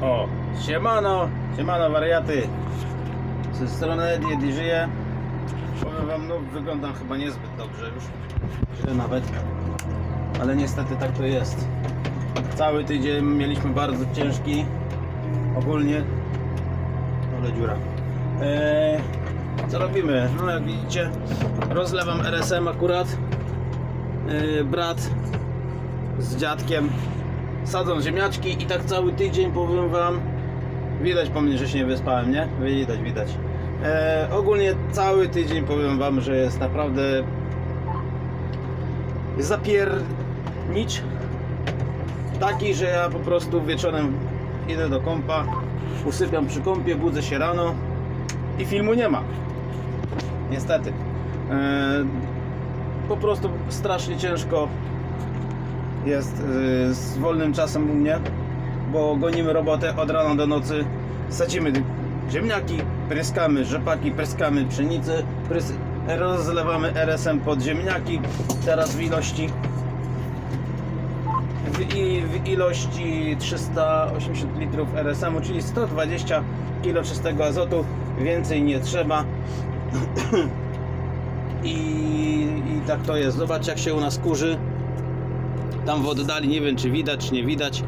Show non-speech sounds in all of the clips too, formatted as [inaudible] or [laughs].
O, siemano, siemano wariaty. Ze strony Eddie żyje. Powiem wam, no wyglądam chyba niezbyt dobrze już. Źle nawet. Ale niestety tak to jest. Cały tydzień mieliśmy bardzo ciężki. Ogólnie. Ale dziura. Eee, co robimy? No jak widzicie, rozlewam RSM akurat. Eee, brat z dziadkiem sadzą ziemniaczki i tak cały tydzień powiem wam widać po mnie, że się nie wyspałem, nie? Widać, widać. E, ogólnie cały tydzień powiem wam, że jest naprawdę zapiernicz taki, że ja po prostu wieczorem idę do kąpa usypiam przy kąpie, budzę się rano i filmu nie ma. Niestety. E, po prostu strasznie ciężko jest y, z wolnym czasem u mnie, bo gonimy robotę od rana do nocy. Sadzimy ziemniaki, pryskamy rzepaki, pryskamy pszenicę, prys rozlewamy RSM pod ziemniaki. Teraz w ilości w, i, w ilości 380 litrów RSM-u, czyli 120 kg czystego azotu. Więcej nie trzeba. [clears throat] I, I tak to jest. Zobacz jak się u nas kurzy. Tam w oddali, nie wiem czy widać, czy nie widać.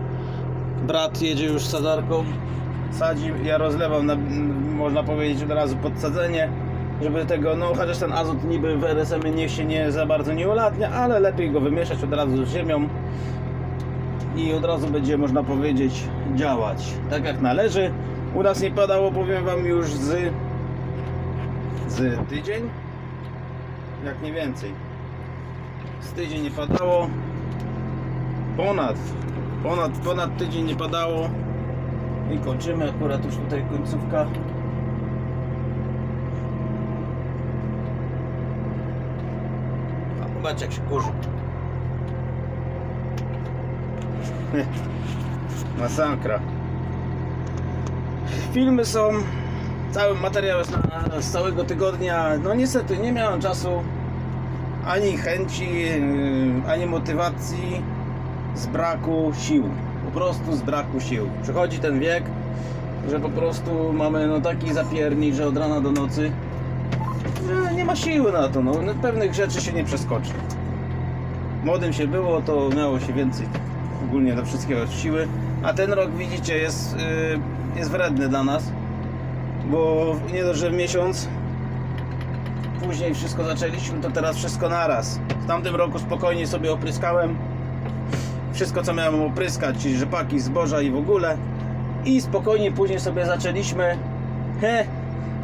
Brat jedzie już sadarką, sadzi, ja rozlewam, na, można powiedzieć od razu podsadzenie, żeby tego, no chociaż ten azot niby w RSM niech się nie za bardzo nie ulatnia, ale lepiej go wymieszać od razu z ziemią i od razu będzie, można powiedzieć, działać tak jak należy. U nas nie padało, powiem Wam, już z, z tydzień, jak nie więcej. Z tydzień nie padało, ponad, ponad, ponad tydzień nie padało. I kończymy akurat już tutaj końcówka. Zobacz jak się kurzy. [laughs] Masakra. Filmy są Cały materiał jest na, z całego tygodnia. No niestety nie miałem czasu Ani chęci yy, Ani motywacji z braku sił. Po prostu z braku sił. Przychodzi ten wiek, że po prostu mamy no taki zapiernik, że od rana do nocy że nie ma siły na to. No. No, Pewnych rzeczy się nie przeskoczy. Młodym się było, to miało się więcej ogólnie do wszystkiego siły. A ten rok widzicie jest, yy, jest wredny dla nas. Bo nie dość, że miesiąc później wszystko zaczęliśmy, to teraz wszystko naraz. W tamtym roku spokojnie sobie opryskałem wszystko co miałem opryskać, czyli rzepaki, zboża i w ogóle. I spokojnie później sobie zaczęliśmy. He,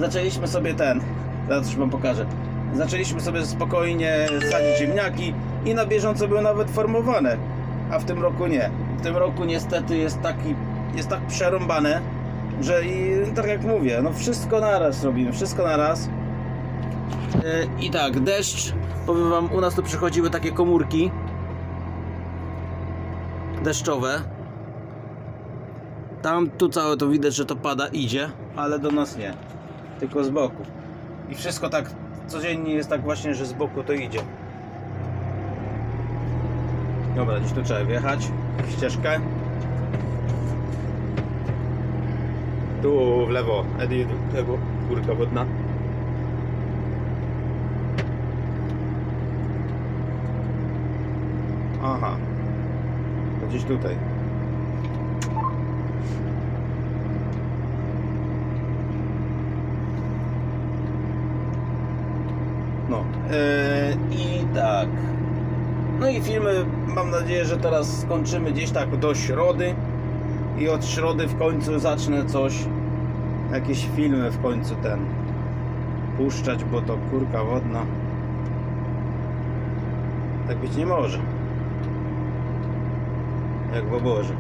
zaczęliśmy sobie ten. Zaraz już wam pokażę. Zaczęliśmy sobie spokojnie sadzić ziemniaki i na bieżąco były nawet formowane. A w tym roku nie. W tym roku niestety jest taki, jest tak przerąbane, że i tak jak mówię, no wszystko naraz robimy, wszystko naraz. Yy, I tak, deszcz, powiem wam, u nas tu przychodziły takie komórki deszczowe. Tam, tu całe to widać, że to pada, idzie, ale do nas nie. Tylko z boku. I wszystko tak codziennie jest tak właśnie, że z boku to idzie. Dobra, gdzieś tu trzeba wjechać w ścieżkę. Tu w lewo, Eddie, w lewo, górka wodna. Aha, gdzieś tutaj. No. Yy, I tak. No i filmy mam nadzieję, że teraz skończymy gdzieś tak do środy. I od środy w końcu zacznę coś. Jakieś filmy w końcu ten puszczać, bo to kurka wodna. Tak być nie może jak w oborze.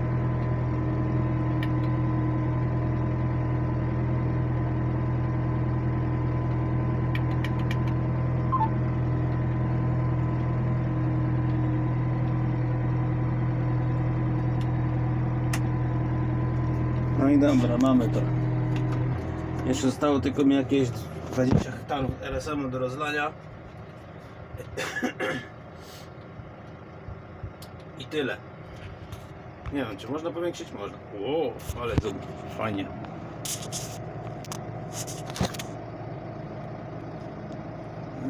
No i dobra, mamy to. Jeszcze zostało tylko mi jakieś 20 hektarów RSM-u do rozlania. [clears throat] I tyle. Nie wiem, czy można powiększyć? Można. Ło, ale zoom. Fajnie.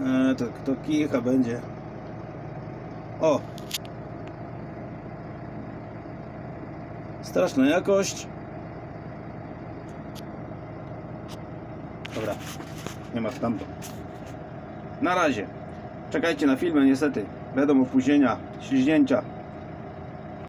E, to, to kilka będzie. O! Straszna jakość. Dobra. Nie ma w tamto. Na razie. Czekajcie na filmy, niestety. Będą opóźnienia, śliźnięcia.